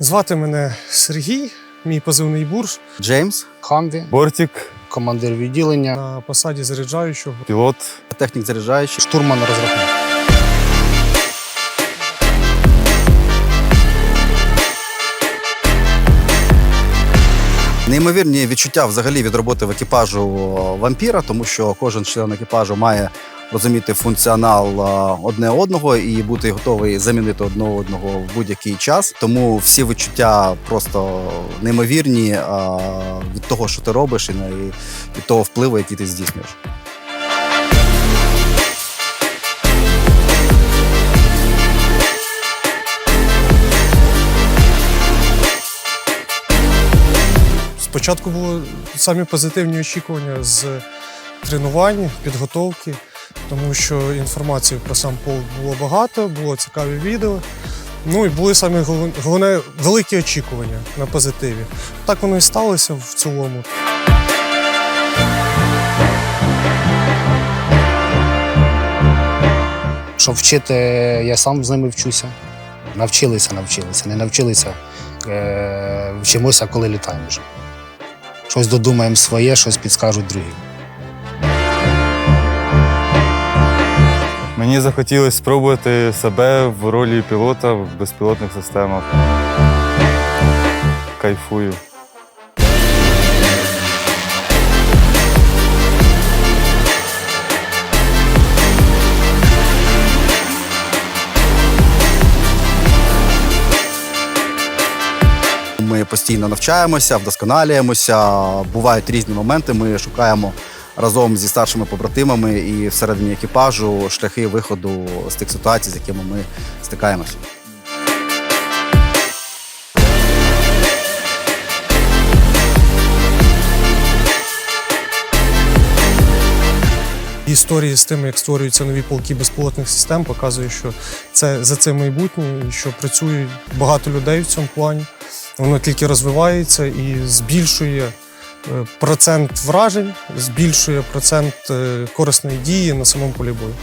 Звати мене Сергій, мій позивний бурж Джеймс, Хамві, Бортик, командир відділення, на посаді заряджаючого. пілот. технік заряджаючий. штурман розрахунок. Неймовірні відчуття взагалі від роботи в екіпажу вампіра, тому що кожен член екіпажу має розуміти функціонал одне одного і бути готовий замінити одне одного в будь-який час. Тому всі відчуття просто неймовірні від того, що ти робиш, і від того впливу, який ти здійснюєш. Спочатку були самі позитивні очікування з тренувань, підготовки, тому що інформації про сам полк було багато, було цікаві відео. Ну і були самі головне великі очікування на позитиві. Так воно і сталося в цілому. Щоб вчити, я сам з ними вчуся. Навчилися, навчилися, не навчилися. Е, вчимося, коли літаємо вже. Щось додумаємо своє, щось підскажуть другі. Мені захотілося спробувати себе в ролі пілота в безпілотних системах. Кайфую. Ми постійно навчаємося, вдосконалюємося. Бувають різні моменти. Ми шукаємо разом зі старшими побратимами і всередині екіпажу шляхи виходу з тих ситуацій, з якими ми стикаємося. Історії з тим, як створюються нові полки безпілотних систем, показує, що це за це майбутнє, і що працює багато людей в цьому плані. Воно тільки розвивається і збільшує процент вражень, збільшує процент е, корисної дії на самому полі бою.